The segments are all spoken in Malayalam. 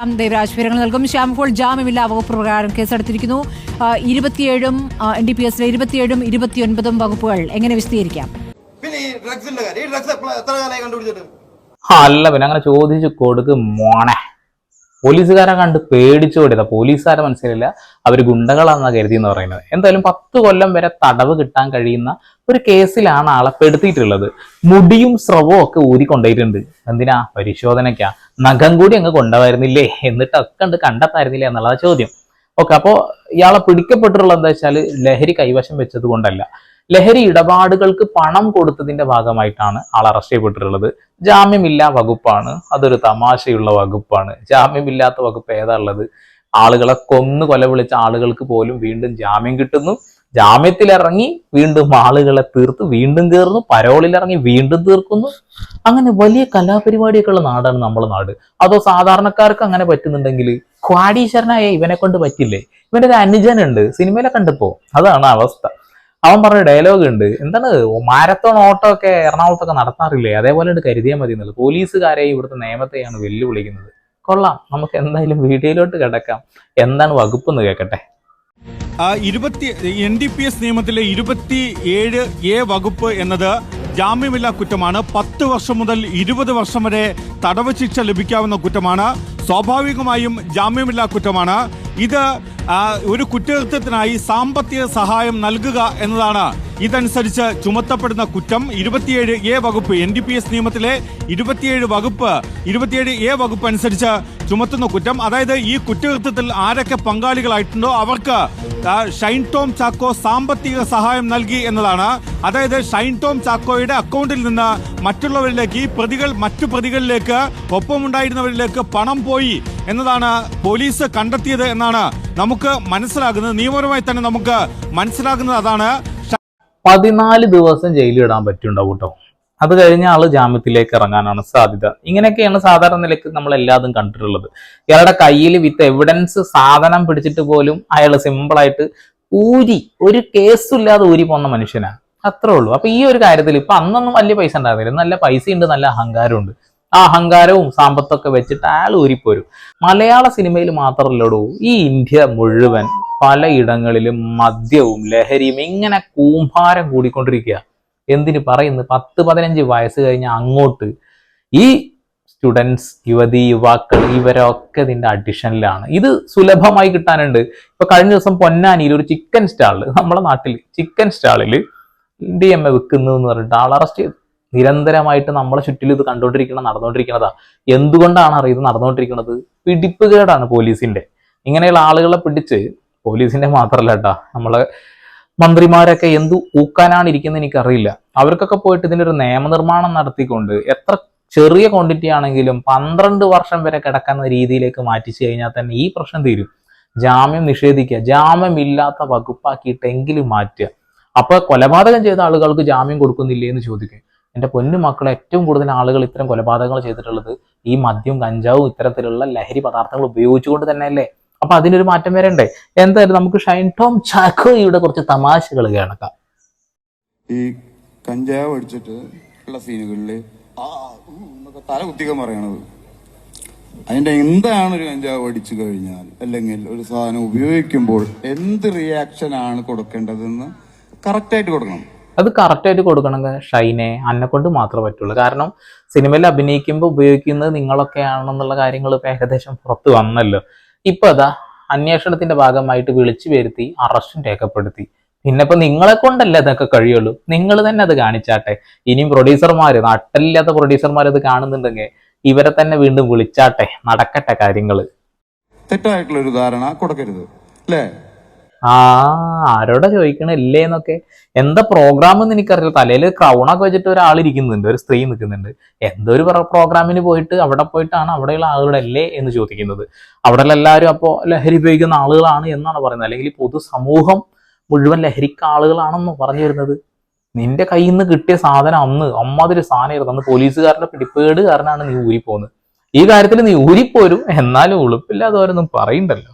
ദേവരാജ് വിവരങ്ങൾ നൽകും. ശ്യാം ഇപ്പോൾ ജാമ്യമില്ലാ വകുപ്പ് പ്രകാരം കേസെടുത്തിരിക്കുന്നു. ഇരുപത്തിയേഴും എൻ ഡി പി എസിലെ ഇരുപത്തിയേഴും ഇരുപത്തിയൊൻപതും വകുപ്പുകൾ എങ്ങനെ വിശദീകരിക്കാം? പിന്നെ ഈ ഡ്രഗ്സിന്റെ കാര്യം. ഈ ഡ്രഗ്സ് എത്ര കാലമായി കണ്ടുപിടിച്ചിട്ട്? ആ, അല്ല പിന്നെ അങ്ങനെ ചോദിച്ചു കൊടുക്കും മോണെ പോലീസുകാരെ കണ്ട് പേടിച്ചു കൊടുത്ത പോലീസുകാരെ മനസ്സിലില്ല അവർ ഗുണ്ടകളാണെന്ന് കരുതി എന്ന് പറയുന്നത്. എന്തായാലും പത്ത് കൊല്ലം വരെ തടവ് കിട്ടാൻ കഴിയുന്ന ഒരു കേസിലാണ് ആളെ പെടുത്തിയിട്ടുള്ളത്. മുടിയും സ്രവവും ഒക്കെ ഊരിക്കൊണ്ടേയിട്ടുണ്ട്. എന്തിനാ? പരിശോധനയ്ക്കാ. നഖം കൂടി അങ്ങ് കൊണ്ടുവരുന്നില്ലേ? എന്നിട്ടൊക്കെ കണ്ട് കണ്ടെത്തായിരുന്നില്ലേ എന്നുള്ളതാ ചോദ്യം. ഓക്കെ അപ്പോ ഇയാളെ പിടിക്കപ്പെട്ടിട്ടുള്ളത് എന്താ വെച്ചാൽ ലഹരി കൈവശം വെച്ചത് കൊണ്ടല്ല. ലഹരി ഇടപാടുകൾക്ക് പണം കൊടുത്തതിന്റെ ഭാഗമായിട്ടാണ് ആൾ അറസ്റ്റ് ചെയ്യപ്പെട്ടിട്ടുള്ളത്. ജാമ്യമില്ലാ വകുപ്പാണ്. അതൊരു തമാശയുള്ള വകുപ്പാണ്. ജാമ്യമില്ലാത്ത വകുപ്പ് ഏതാ ഉള്ളത്? ആളുകളെ കൊന്നു കൊല വിളിച്ച ആളുകൾക്ക് പോലും വീണ്ടും ജാമ്യം കിട്ടുന്നു. ജാമ്യത്തിലിറങ്ങി വീണ്ടും ആളുകളെ തീർത്ത് വീണ്ടും കയറുന്നു. പരോളിലിറങ്ങി വീണ്ടും തീർക്കുന്നു. അങ്ങനെ വലിയ കലാപരിപാടിയൊക്കെ ഉള്ള നാടാണ് നമ്മുടെ നാട്. അതോ സാധാരണക്കാർക്ക് അങ്ങനെ പറ്റുന്നുണ്ടെങ്കിൽ ക്വാഡീശ്വരനായ ഇവനെ കൊണ്ട് പറ്റില്ലേ? ഇവന്റെ ഒരു അനുജനുണ്ട്. സിനിമയിലെ കണ്ടപ്പോ? അതാണ് അവസ്ഥ. അവൻ പറഞ്ഞ ഡയലോഗ് ഉണ്ട്. എന്താണ്? മാരത്തോൺ ഓട്ടോ ഒക്കെ എറണാകുളത്തൊക്കെ നടത്താറില്ലേ? അതേപോലെ കരുതിയാൽ മതി എന്നുള്ളത്. പോലീസുകാരെയും ഇവിടുത്തെ നിയമത്തെയാണ് വെല്ലുവിളിക്കുന്നത്. കൊള്ളാം. നമുക്ക് എന്തായാലും വീഡിയോയിലോട്ട് കിടക്കാം. എന്താണ് വകുപ്പ് എന്ന് കേൾക്കട്ടെ ഇരുപത്തി എൻ ഡി പി എസ് നിയമത്തിലെ ഇരുപത്തി ഏഴ് എ വകുപ്പ് എന്നത് ജാമ്യമില്ലാ കുറ്റമാണ്. പത്ത് വർഷം മുതൽ ഇരുപത് വർഷം വരെ തടവ് ശിക്ഷ ലഭിക്കാവുന്ന കുറ്റമാണ്. സ്വാഭാവികമായും ജാമ്യമില്ലാ കുറ്റമാണ്. ഇത് ഒരു കുറ്റകൃത്യത്തിനായി സാമ്പത്തിക സഹായം നൽകുക എന്നതാണ് ഇതനുസരിച്ച് ചുമത്തപ്പെടുന്ന കുറ്റം. ഇരുപത്തിയേഴ് എ വകുപ്പ് എൻ ഡി പി എസ് നിയമത്തിലെ ഇരുപത്തിയേഴ് വകുപ്പ് ഇരുപത്തിയേഴ് എ വകുപ്പ് അനുസരിച്ച് ചുമത്തുന്ന കുറ്റം. അതായത് ഈ കുറ്റകൃത്യത്തിൽ ആരൊക്കെ പങ്കാളികളായിട്ടുണ്ടോ അവർക്ക് ഷൈൻ ടോം ചാക്കോ സാമ്പത്തിക സഹായം നൽകി എന്നതാണ്. അതായത് ഷൈൻ ടോം ചാക്കോയുടെ അക്കൗണ്ടിൽ നിന്ന് മറ്റുള്ളവരിലേക്ക് ഈ പ്രതികൾ മറ്റു പ്രതികളിലേക്ക് ഒപ്പമുണ്ടായിരുന്നവരിലേക്ക് പണം പോയി. എന്നതാണ് പോലീസ് കണ്ടെത്തിയത് എന്നാണ് നമുക്ക് മനസ്സിലാകുന്നത്. നിയമപരമായി തന്നെ നമുക്ക് മനസ്സിലാകുന്നത് അതാണ് പതിനാല് ദിവസം ജയിലിൽ ഇടാൻ പറ്റുണ്ടാവും കേട്ടോ. അത് കഴിഞ്ഞ ആൾ ജാമ്യത്തിലേക്ക് ഇറങ്ങാനാണ് സാധ്യത. ഇങ്ങനെയൊക്കെയാണ് സാധാരണ നിലയ്ക്ക് നമ്മൾ എല്ലാതും കണ്ടിട്ടുള്ളത്. ഇയാളുടെ കയ്യിൽ വിത്ത് എവിഡൻസ് സാധനം പിടിച്ചിട്ട് പോലും അയാൾ സിമ്പിളായിട്ട് ഊരി ഒരു കേസില്ലാതെ ഊരി പോകുന്ന മനുഷ്യനാണ് അത്രേ ഉള്ളൂ. അപ്പൊ ഈ ഒരു കാര്യത്തിൽ ഇപ്പൊ അന്നൊന്നും വലിയ പൈസ ഉണ്ടായിരുന്നില്ല. നല്ല പൈസ ഉണ്ട് നല്ല അഹങ്കാരമുണ്ട്. ആ അഹങ്കാരവും സാമ്പത്തൊക്കെ വെച്ചിട്ട് അയാൾ ഊരിപ്പോരും. മലയാള സിനിമയിൽ മാത്രമല്ലടൂ ഈ ഇന്ത്യ മുഴുവൻ പലയിടങ്ങളിലും മദ്യവും ലഹരിയും ഇങ്ങനെ കൂമ്പാരം കൂടിക്കൊണ്ടിരിക്കുക. എന്തിന് പറയുന്നു? പത്ത് പതിനഞ്ച് വയസ്സ് കഴിഞ്ഞ അങ്ങോട്ട് ഈ സ്റ്റുഡൻസ് യുവതി യുവാക്കൾ ഇവരൊക്കെ ഇതിന്റെ അഡിഷനിലാണ്. ഇത് സുലഭമായി കിട്ടാനുണ്ട്. ഇപ്പൊ കഴിഞ്ഞ ദിവസം പൊന്നാനിയിൽ ഒരു ചിക്കൻ സ്റ്റാളിൽ നമ്മുടെ നാട്ടിൽ ചിക്കൻ സ്റ്റാളിൽ ഡി എം എ വിൽക്കുന്നു എന്ന് പറഞ്ഞിട്ട് ആൾ അറസ്റ്റ് ചെയ്തു. നിരന്തരമായിട്ട് നമ്മളെ ചുറ്റിലും ഇത് കണ്ടുകൊണ്ടിരിക്കണം നടന്നുകൊണ്ടിരിക്കുന്നതാ എന്തുകൊണ്ടാണ് ഇത് നടന്നുകൊണ്ടിരിക്കുന്നത് പിടിപ്പുകേടാണ് പോലീസിന്റെ. ഇങ്ങനെയുള്ള ആളുകളെ പിടിച്ച് പോലീസിന്റെ മാത്രമല്ല കേട്ടാ നമ്മളെ മന്ത്രിമാരൊക്കെ എന്തു ഊക്കാനാണ് ഇരിക്കുന്നത് എനിക്കറിയില്ല. അവർക്കൊക്കെ പോയിട്ട് ഇതിന്റെ ഒരു നിയമനിർമ്മാണം നടത്തിക്കൊണ്ട് എത്ര ചെറിയ ക്വാണ്ടിറ്റി ആണെങ്കിലും പന്ത്രണ്ട് വർഷം വരെ കിടക്കുന്ന രീതിയിലേക്ക് മാറ്റിച്ചു കഴിഞ്ഞാൽ തന്നെ ഈ പ്രശ്നം തീരും. ജാമ്യം നിഷേധിക്കുക ജാമ്യമില്ലാത്ത വകുപ്പാക്കിയിട്ടെങ്കിലും മാറ്റുക. അപ്പോൾ കൊലപാതകം ചെയ്ത ആളുകൾക്ക് ജാമ്യം കൊടുക്കുന്നില്ലേ എന്ന് ചോദിക്കും. എന്റെ പൊന്നു മക്കളെ ഏറ്റവും കൂടുതൽ ആളുകൾ ഇത്തരം കൊലപാതകങ്ങൾ ചെയ്തിട്ടുള്ളത് ഈ മദ്യവും കഞ്ചാവും ഇത്തരത്തിലുള്ള ലഹരി പദാർത്ഥങ്ങൾ ഉപയോഗിച്ചുകൊണ്ട് തന്നെയല്ലേ? അപ്പൊ അതിനൊരു മാറ്റം വരണ്ടേ? എന്തായാലും നമുക്ക് ഷൈൻ ടോം ചാക്കോയുടെ കുറച്ച് തമാശകൾ കേൾക്കാം. ഈ കഞ്ചാവ് അടിച്ചിട്ട് ഉള്ള സീനുകളിൽ ആ തല കുത്തിക്കാൻ പറയണത്. അതിന്റെ എന്താണ് ഒരു കഞ്ചാവ് അടിച്ചു കഴിഞ്ഞാൽ അല്ലെങ്കിൽ ഒരു സാധനം ഉപയോഗിക്കുമ്പോൾ എന്ത് റിയാക്ഷൻ ആണ് കൊടുക്കേണ്ടതെന്ന് കറക്റ്റായിട്ട് കൊടുക്കണം. അത് കറക്റ്റായിട്ട് കൊടുക്കണമെങ്കിൽ ഷൈനെ അന്നെ കൊണ്ട് മാത്രമേ പറ്റുള്ളൂ. കാരണം സിനിമയിൽ അഭിനയിക്കുമ്പോൾ ഉപയോഗിക്കുന്നത് നിങ്ങളൊക്കെയാണെന്നുള്ള കാര്യങ്ങൾ ഇപ്പം ഏകദേശം പുറത്ത് വന്നല്ലോ. ഇപ്പം അതാ അന്വേഷണത്തിന്റെ ഭാഗമായിട്ട് വിളിച്ചു വരുത്തി അറസ്റ്റും രേഖപ്പെടുത്തി. പിന്നെ ഇപ്പൊ നിങ്ങളെ കൊണ്ടല്ലേ അതൊക്കെ കഴിയുള്ളൂ? നിങ്ങൾ തന്നെ അത് കാണിച്ചാട്ടെ. ഇനിയും പ്രൊഡ്യൂസർമാർ നട്ടല്ലാത്ത പ്രൊഡ്യൂസർമാർ അത് കാണുന്നുണ്ടെങ്കിൽ ഇവരെ തന്നെ വീണ്ടും വിളിച്ചാട്ടെ. നടക്കട്ടെ കാര്യങ്ങൾ തെറ്റായിട്ടുള്ള ഒരു ധാരണ കൊടുക്കരുത്. അല്ലേ ആ ആരോടാ ചോദിക്കണില്ലേ എന്നൊക്കെ. എന്താ പ്രോഗ്രാം എന്ന് എനിക്കറിയില്ല. തലയിൽ ക്രൗണൊക്കെ വെച്ചിട്ട് ഒരാൾ ഇരിക്കുന്നുണ്ട്. ഒരു സ്ത്രീ നിൽക്കുന്നുണ്ട്. എന്തോ ഒരു പ്രോഗ്രാമിന് പോയിട്ട് അവിടെ പോയിട്ടാണ് അവിടെയുള്ള ആളുകളല്ലേ എന്ന് ചോദിക്കുന്നത്. അവിടെയുള്ള എല്ലാവരും അപ്പോൾ ലഹരി ഉപയോഗിക്കുന്ന ആളുകളാണ് എന്നാണ് പറയുന്നത്. അല്ലെങ്കിൽ പൊതുസമൂഹം മുഴുവൻ ലഹരിക്ക ആളുകളാണെന്ന് പറഞ്ഞു വരുന്നത്. നിന്റെ കയ്യിൽ നിന്ന് കിട്ടിയ സാധനം അന്ന് അമ്മാതിരി സാധനമായിരുന്നു. അന്ന് പോലീസുകാരുടെ പിടിപ്പേട് കാരണമാണ് നീ ഊരിപ്പോകുന്നത്. ഈ കാര്യത്തിൽ നീ ഊരിപ്പോരും. എന്നാലും ഉളുപ്പില്ലാതെ അവരൊന്നും പറയണ്ടല്ലോ.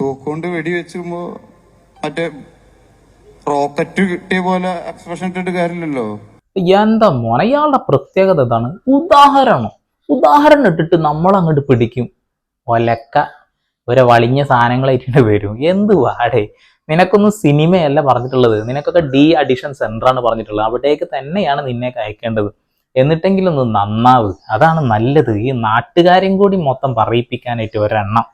തോക്കുകൊണ്ട് വെടിവെച്ചുമ്പോ മറ്റേ റോക്കറ്റ് കിട്ടിയ പോലെ എക്സ്പ്രഷൻ ഇട്ടിട്ട് കാര്യമില്ലല്ലോ. എന്താ മോനെ ഇയാളുടെ പ്രത്യേകത ഇതാണ്. ഉദാഹരണം. ഉദാഹരണം ഇട്ടിട്ട് നമ്മൾ അങ്ങോട്ട് പിടിക്കും. ഒലക്ക ഒരു വളിഞ്ഞ സാധനങ്ങളായിട്ട് വരും. എന്ത് വാടേ? നിനക്കൊന്നും സിനിമയല്ല പറഞ്ഞിട്ടുള്ളത്. നിനക്കൊക്കെ ഡി അഡിഷൻ ആണ് പറഞ്ഞിട്ടുള്ളത്. അവിടേക്ക് തന്നെയാണ് നിന്നെ അയക്കേണ്ടത്. എന്നിട്ടെങ്കിലും ഒന്ന് നന്നാവ്. അതാണ് നല്ലത്. ഈ നാട്ടുകാരെയും കൂടി മൊത്തം പറയിപ്പിക്കാനായിട്ട് ഒരെണ്ണം.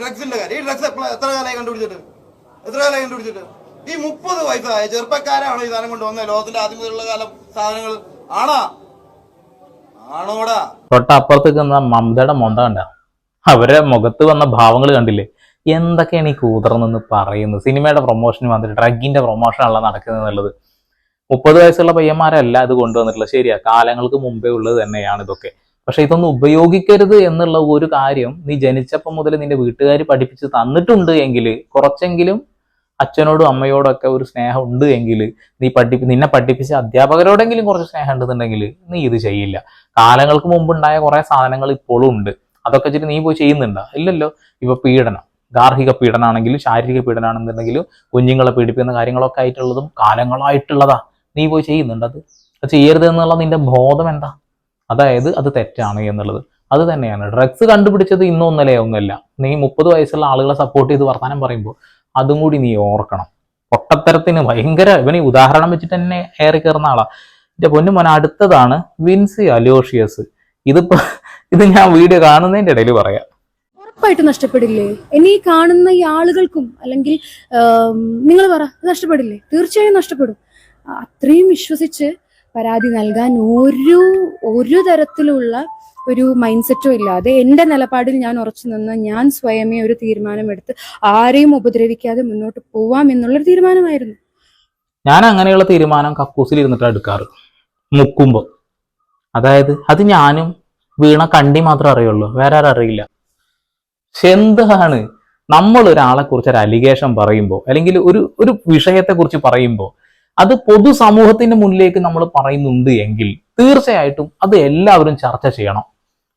ഡ്രഗ്സിന്റെ കാര്യം. ഈ ഡ്രഗ്സ് എത്ര കാലമായി കണ്ടുപിടിച്ചിട്ട്? എത്ര കാലമായി കണ്ടുപിടിച്ചിട്ട്? ഈ മുപ്പത് വയസ്സായ ചെറുപ്പക്കാരാണോ ഈ സാധനം കൊണ്ടുവന്നത് ലോകത്തിന്റെ ആദ്യം മുതലുള്ള കാലം സാധനങ്ങൾ ആണാ? ആണോടാ. തൊട്ടപ്പുറത്തേക്ക് നിന്ന മമതയുടെ മൊന്ത കണ്ട. അവരെ മുഖത്ത് വന്ന ഭാവങ്ങൾ കണ്ടില്ലേ? എന്തൊക്കെയാണ് ഈ കൂതറന്നെന്ന് പറയുന്നത്? സിനിമയുടെ പ്രൊമോഷൻ വന്നിട്ട് ഡ്രഗിന്റെ പ്രൊമോഷൻ അല്ല നടക്കുന്നത് എന്നുള്ളത്. മുപ്പത് വയസ്സുള്ള പയ്യന്മാരല്ല ഇത് കൊണ്ടുവന്നിട്ടുള്ളത്. ശരിയാ കാലങ്ങൾക്ക് മുമ്പേ ഉള്ളത് തന്നെയാണ് ഇതൊക്കെ. പക്ഷെ ഇതൊന്നും ഉപയോഗിക്കരുത് എന്നുള്ള ഒരു കാര്യം നീ ജനിച്ചപ്പം മുതൽ നിന്റെ വീട്ടുകാർ പഠിപ്പിച്ച് തന്നിട്ടുണ്ട് എങ്കിൽ കുറച്ചെങ്കിലും അച്ഛനോടും അമ്മയോടും ഒക്കെ ഒരു സ്നേഹം ഉണ്ട് എങ്കിൽ നീ പഠി നിന്നെ പഠിപ്പിച്ച അധ്യാപകരോടെങ്കിലും കുറച്ച് സ്നേഹം ഉണ്ടെന്നുണ്ടെങ്കിൽ നീ ഇത് ചെയ്യില്ല. കാലങ്ങൾക്ക് മുമ്പുണ്ടായ കുറെ സാധനങ്ങൾ ഇപ്പോഴും ഉണ്ട്. അതൊക്കെ വെച്ചിട്ട് നീ പോയി ചെയ്യുന്നുണ്ടോ? ഇല്ലല്ലോ. ഇപ്പൊ പീഡനം. ഗാർഹിക പീഡനാണെങ്കിലും ശാരീരിക പീഡനാണെന്നുണ്ടെങ്കിലും കുഞ്ഞുങ്ങളെ പീഡിപ്പിക്കുന്ന കാര്യങ്ങളൊക്കെ ആയിട്ടുള്ളതും കാലങ്ങളായിട്ടുള്ളതാ. നീ പോയി ചെയ്യുന്നുണ്ട് അത് അത് ചെയ്യരുത് എന്നുള്ള നിന്റെ ബോധം എന്താ? അതായത് അത് തെറ്റാണ് എന്നുള്ളത്. അത് തന്നെയാണ്. ഡ്രഗ്സ് കണ്ടുപിടിച്ചത് ഇന്നോ ഒന്നല്ല നീ മുപ്പത് വയസ്സുള്ള ആളുകളെ സപ്പോർട്ട് ചെയ്ത് വർത്തമാനം പറയുമ്പോൾ അതും കൂടി നീ ഓർക്കണം. പൊട്ടത്തരത്തിന് ഭയങ്കര ഇവന് ഉദാഹരണം വെച്ചിട്ട് തന്നെ ഏറി കയറുന്ന ആളാ. എന്റെ പൊന്നു മോൻ അടുത്തതാണ് വിൻസി അലോഷ്യസ്. ഇതിപ്പോ ഇത് ഞാൻ വീഡിയോ കാണുന്നതിന്റെ ഇടയിൽ പറയാം. ഉറപ്പായിട്ട് നഷ്ടപ്പെടില്ലേ? ഈ കാണുന്ന ഈ ആളുകൾക്കും അല്ലെങ്കിൽ നിങ്ങൾ പറ നഷ്ടപ്പെടില്ലേ? തീർച്ചയായും നഷ്ടപ്പെടും. അത്രയും വിശ്വസിച്ച് പരാതി നൽകാൻ ഒരു ഒരു തരത്തിലുള്ള ഒരു മൈൻഡ് സെറ്റും ഇല്ലാതെ എന്റെ നിലപാടിൽ ഞാൻ ഉറച്ചു നിന്ന് ഞാൻ സ്വയമേ ഒരു തീരുമാനമെടുത്ത് ആരെയും ഉപദ്രവിക്കാതെ മുന്നോട്ട് പോവാം എന്നുള്ളൊരു തീരുമാനമായിരുന്നു. ഞാൻ അങ്ങനെയുള്ള തീരുമാനം കക്കൂസിൽ ഇരുന്നിട്ട് എടുക്കാറ്. മുക്കുമ്പോൾ അതായത് അത് ഞാനും വീണ കണ്ടി മാത്രം അറിയുള്ളൂ. വേറെ ആരും അറിയില്ല. പക്ഷെ എന്താണ്? നമ്മൾ ഒരാളെ കുറിച്ച് ഒരു അലിഗേഷൻ പറയുമ്പോൾ അല്ലെങ്കിൽ ഒരു ഒരു വിഷയത്തെ കുറിച്ച് പറയുമ്പോൾ അത് പൊതുസമൂഹത്തിന്റെ മുന്നിലേക്ക് നമ്മൾ പറയുന്നുണ്ട് എങ്കിൽ തീർച്ചയായിട്ടും അത് എല്ലാവരും ചർച്ച ചെയ്യണം.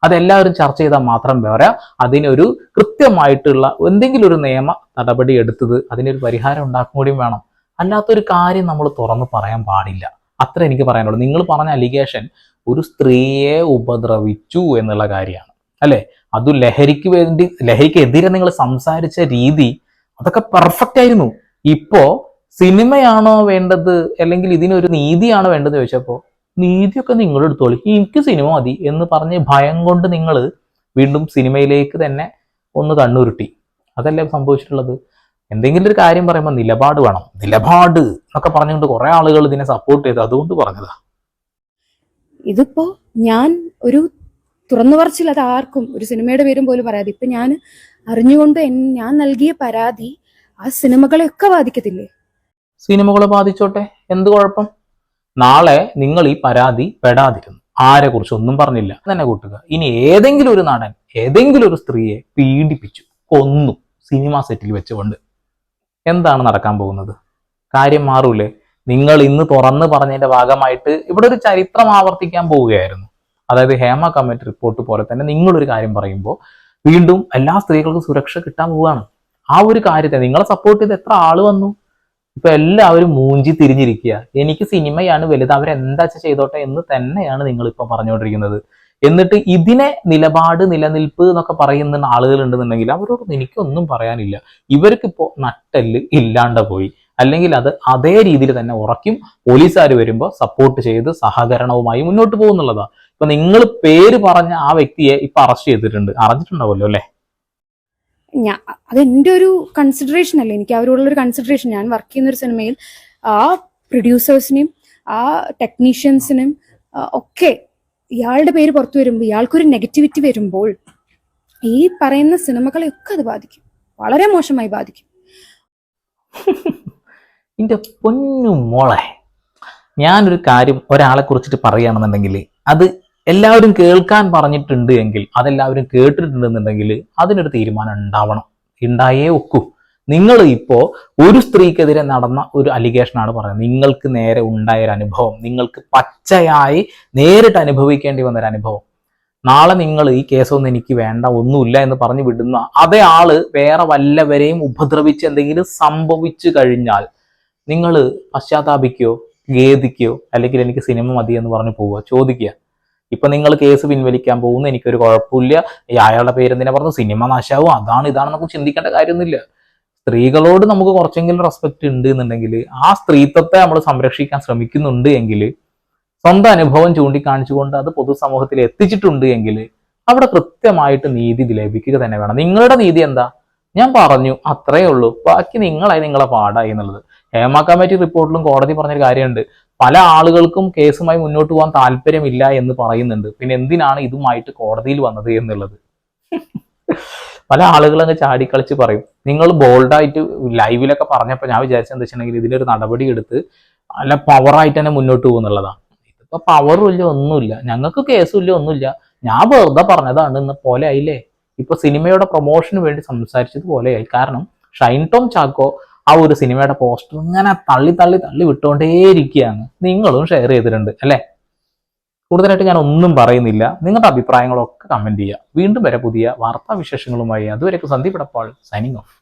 അതെല്ലാവരും ചർച്ച ചെയ്താൽ മാത്രം പോരാ. അതിനൊരു കൃത്യമായിട്ടുള്ള എന്തെങ്കിലും ഒരു നിയമ നടപടി എടുത്തത് അതിനൊരു പരിഹാരം ഉണ്ടാക്കും കൂടിയും വേണം. അല്ലാത്തൊരു കാര്യം നമ്മൾ തുറന്ന് പറയാൻ പാടില്ല. അത്ര എനിക്ക് പറയാനുള്ളൂ. നിങ്ങൾ പറഞ്ഞ അലിഗേഷൻ ഒരു സ്ത്രീയെ ഉപദ്രവിച്ചു എന്നുള്ള കാര്യമാണ്. അല്ലെ? അത് ലഹരിക്ക് വേണ്ടി ലഹരിക്കെതിരെ നിങ്ങൾ സംസാരിച്ച രീതി അതൊക്കെ പെർഫെക്റ്റ് ആയിരുന്നു. ഇപ്പോ സിനിമയാണോ വേണ്ടത്? അല്ലെങ്കിൽ ഇതിനൊരു നീതിയാണോ വേണ്ടത് ചോദിച്ചപ്പോൾ നീതിയൊക്കെ നിങ്ങൾ എടുത്തോളി. എനിക്ക് സിനിമ മതി എന്ന് പറഞ്ഞ് ഭയം കൊണ്ട് നിങ്ങൾ വീണ്ടും സിനിമയിലേക്ക് തന്നെ ഒന്ന് കണ്ണുരുട്ടി. അതല്ലേ സംഭവിച്ചിട്ടുള്ളത്? എന്തെങ്കിലും ഒരു കാര്യം പറയുമ്പോൾ നിലപാട് വേണം. നിലപാട് എന്നൊക്കെ പറഞ്ഞുകൊണ്ട് കുറെ ആളുകൾ ഇതിനെ സപ്പോർട്ട് ചെയ്ത്. അതുകൊണ്ട് പറഞ്ഞതാ. ഇതിപ്പോ ഞാൻ ഒരു തുറന്നു പറച്ചിൽ അത് ആർക്കും ഒരു സിനിമയുടെ പേരും പോലും പറയാതെ. ഇപ്പൊ ഞാൻ അറിഞ്ഞുകൊണ്ട് ഞാൻ നൽകിയ പരാതി ആ സിനിമകളെയൊക്കെ ബാധിക്കത്തില്ലേ? സിനിമകളെ ബാധിച്ചോട്ടെ? എന്ത് കുഴപ്പം? നാളെ നിങ്ങൾ ഈ പരാതി പെടാതിരുന്നു. ആരെ കുറിച്ച് ഒന്നും പറഞ്ഞില്ല. തന്നെ കൂട്ടുക. ഇനി ഏതെങ്കിലും ഒരു നടൻ ഏതെങ്കിലും ഒരു സ്ത്രീയെ പീഡിപ്പിച്ചു കൊന്നു സിനിമ സെറ്റിൽ വെച്ചുകൊണ്ട്. എന്താണ് നടക്കാൻ പോകുന്നത്? കാര്യം മാറൂലേ? നിങ്ങൾ ഇന്ന് തുറന്ന് പറഞ്ഞതിന്റെ ഭാഗമായിട്ട് ഇവിടെ ഒരു ചരിത്രം ആവർത്തിക്കാൻ പോവുകയായിരുന്നു. അതായത് ഹേമ കമ്മിറ്റി റിപ്പോർട്ട് പോലെ തന്നെ നിങ്ങളൊരു കാര്യം പറയുമ്പോൾ വീണ്ടും എല്ലാ സ്ത്രീകൾക്കും സുരക്ഷ കിട്ടാൻ പോവുകയാണ്. ആ ഒരു കാര്യത്തെ നിങ്ങളെ സപ്പോർട്ട് ചെയ്ത് എത്ര ആൾ വന്നു? ഇപ്പൊ എല്ലാവരും മൂഞ്ചി തിരിഞ്ഞിരിക്കുക. എനിക്ക് സിനിമയാണ് വലുത്. അവരെന്താ ചെയ്തോട്ടെ എന്ന് തന്നെയാണ് നിങ്ങൾ ഇപ്പൊ പറഞ്ഞുകൊണ്ടിരിക്കുന്നത്. എന്നിട്ട് ഇതിനെ നിലപാട് നിലനിൽപ്പ് എന്നൊക്കെ പറയുന്ന ആളുകൾ ഉണ്ടെന്നുണ്ടെങ്കിൽ അവരോടൊന്നും എനിക്കൊന്നും പറയാനില്ല. ഇവർക്കിപ്പോ നട്ടെല്ല് ഇല്ലാണ്ട പോയി. അല്ലെങ്കിൽ അത് അതേ രീതിയിൽ തന്നെ ഉറക്കും പോലീസുകാർ വരുമ്പോൾ സപ്പോർട്ട് ചെയ്ത് സഹകരണവുമായി മുന്നോട്ട് പോകുന്നുള്ളതാ. ഇപ്പൊ നിങ്ങൾ പേര് പറഞ്ഞ ആ വ്യക്തിയെ ഇപ്പൊ അറസ്റ്റ് ചെയ്തിട്ടുണ്ട്. അറിഞ്ഞിട്ടുണ്ടാവുമല്ലോ അല്ലെ? ഞാൻ അതെന്റെ ഒരു കൺസിഡറേഷൻ അല്ലേ? എനിക്ക് അവരോടുള്ള ഒരു കൺസിഡറേഷൻ ഞാൻ വർക്ക് ചെയ്യുന്ന ഒരു സിനിമയിൽ ആ പ്രൊഡ്യൂസേഴ്സിനെയും ആ ടെക്നീഷ്യൻസിനും ഒക്കെ ഇയാളുടെ പേര് പുറത്തു വരുമ്പോൾ ഇയാൾക്കൊരു നെഗറ്റിവിറ്റി വരുമ്പോൾ ഈ പറയുന്ന സിനിമകളെയൊക്കെ അത് ബാധിക്കും. വളരെ മോശമായി ബാധിക്കും. പൊന്നു മോളെ ഞാനൊരു കാര്യം ഒരാളെ കുറിച്ചിട്ട് പറയുകയാണെന്നുണ്ടെങ്കിൽ അത് എല്ലാവരും കേൾക്കാൻ പറഞ്ഞിട്ടുണ്ട് എങ്കിൽ അതെല്ലാവരും കേട്ടിട്ടുണ്ടെന്നുണ്ടെങ്കിൽ അതിനൊരു തീരുമാനം ഉണ്ടാവണം. ഉണ്ടായേ ഒക്കൂ. നിങ്ങൾ ഇപ്പോൾ ഒരു സ്ത്രീക്കെതിരെ നടന്ന ഒരു അലിഗേഷനാണ് പറയുന്നത്. നിങ്ങൾക്ക് നേരെ ഉണ്ടായ ഒരു അനുഭവം നിങ്ങൾക്ക് പച്ചയായി നേരിട്ട് അനുഭവിക്കേണ്ടി വന്ന ഒരു അനുഭവം. നാളെ നിങ്ങൾ ഈ കേസൊന്നും എനിക്ക് വേണ്ട ഒന്നുമില്ല എന്ന് പറഞ്ഞു വിടുന്ന അതേ ആൾ വേറെ വല്ലവരെയും ഉപദ്രവിച്ച് എന്തെങ്കിലും സംഭവിച്ചു കഴിഞ്ഞാൽ നിങ്ങൾ പശ്ചാത്താപിക്കോ ഖേദിക്കോ അല്ലെങ്കിൽ എനിക്ക് സിനിമ മതി എന്ന് പറഞ്ഞു പോവുക ചോദിക്കുക. ഇപ്പൊ നിങ്ങൾ കേസ് പിൻവലിക്കാൻ പോകുന്നു എനിക്കൊരു കുഴപ്പമില്ല. അയാളുടെ പേര് എന്തിനാ പറഞ്ഞു സിനിമ നാശാവും അതാണ് ഇതാണെന്നൊക്കെ ചിന്തിക്കേണ്ട കാര്യമൊന്നുമില്ല. സ്ത്രീകളോട് നമുക്ക് കുറച്ചെങ്കിലും റെസ്പെക്ട് ഉണ്ട് എന്നുണ്ടെങ്കിൽ ആ സ്ത്രീത്വത്തെ നമ്മൾ സംരക്ഷിക്കാൻ ശ്രമിക്കുന്നുണ്ട് എങ്കിൽ സ്വന്തം അനുഭവം ചൂണ്ടിക്കാണിച്ചുകൊണ്ട് അത് പൊതുസമൂഹത്തിൽ എത്തിച്ചിട്ടുണ്ട് എങ്കിൽ അവിടെ കൃത്യമായിട്ട് നീതി ലഭിക്കുക തന്നെ വേണം. നിങ്ങളുടെ നീതി എന്താ? ഞാൻ പറഞ്ഞു അത്രയേ ഉള്ളൂ. ബാക്കി നിങ്ങളായി നിങ്ങളെ പാടായി എന്നുള്ളത്. ഹേമ കമ്മിറ്റി റിപ്പോർട്ടിലും കോടതി പറഞ്ഞൊരു കാര്യമുണ്ട്. പല ആളുകൾക്കും കേസുമായി മുന്നോട്ട് പോകാൻ താല്പര്യമില്ല എന്ന് പറയുന്നുണ്ട്. പിന്നെ എന്തിനാണ് ഇതുമായിട്ട് കോടതിയിൽ വന്നത് എന്നുള്ളത്? പല ആളുകളങ്ങ് ചാടിക്കളിച്ച് പറയും. നിങ്ങൾ ബോൾഡായിട്ട് ലൈവിലൊക്കെ പറഞ്ഞപ്പോൾ ഞാൻ വിചാരിച്ചത് എന്താ വെച്ചിട്ടുണ്ടെങ്കിൽ ഇതിനൊരു നടപടി എടുത്ത് നല്ല പവറായിട്ട് തന്നെ മുന്നോട്ട് പോകുന്നുള്ളതാണ് ഇതിപ്പോൾ പവറും ഇല്ല ഒന്നുമില്ല. ഞങ്ങൾക്ക് കേസും ഇല്ല ഒന്നുമില്ല. ഞാൻ വെറുതെ പറഞ്ഞതാണ് ഇന്ന് പോലെ ആയില്ലേ? ഇപ്പൊ സിനിമയുടെ പ്രൊമോഷന് വേണ്ടി സംസാരിച്ചത് പോലെയായി കാരണം ഷൈൻ ടോം ചാക്കോ ആ ഒരു സിനിമയുടെ പോസ്റ്റർ ഇങ്ങനെ തള്ളി തള്ളി തള്ളി വിട്ടുകൊണ്ടേയിരിക്കുകയാണ് നിങ്ങളും ഷെയർ ചെയ്തിട്ടുണ്ട് അല്ലേ? കൂടുതലായിട്ട് ഞാൻ ഒന്നും പറയുന്നില്ല. നിങ്ങളുടെ അഭിപ്രായങ്ങളൊക്കെ കമന്റ് ചെയ്യുക. വീണ്ടും വരെ പുതിയ വാർത്താവിശേഷങ്ങളുമായി അതുവരെ സന്ദീപ് ഇടപ്പാൾ സൈനിങ് ഓഫ്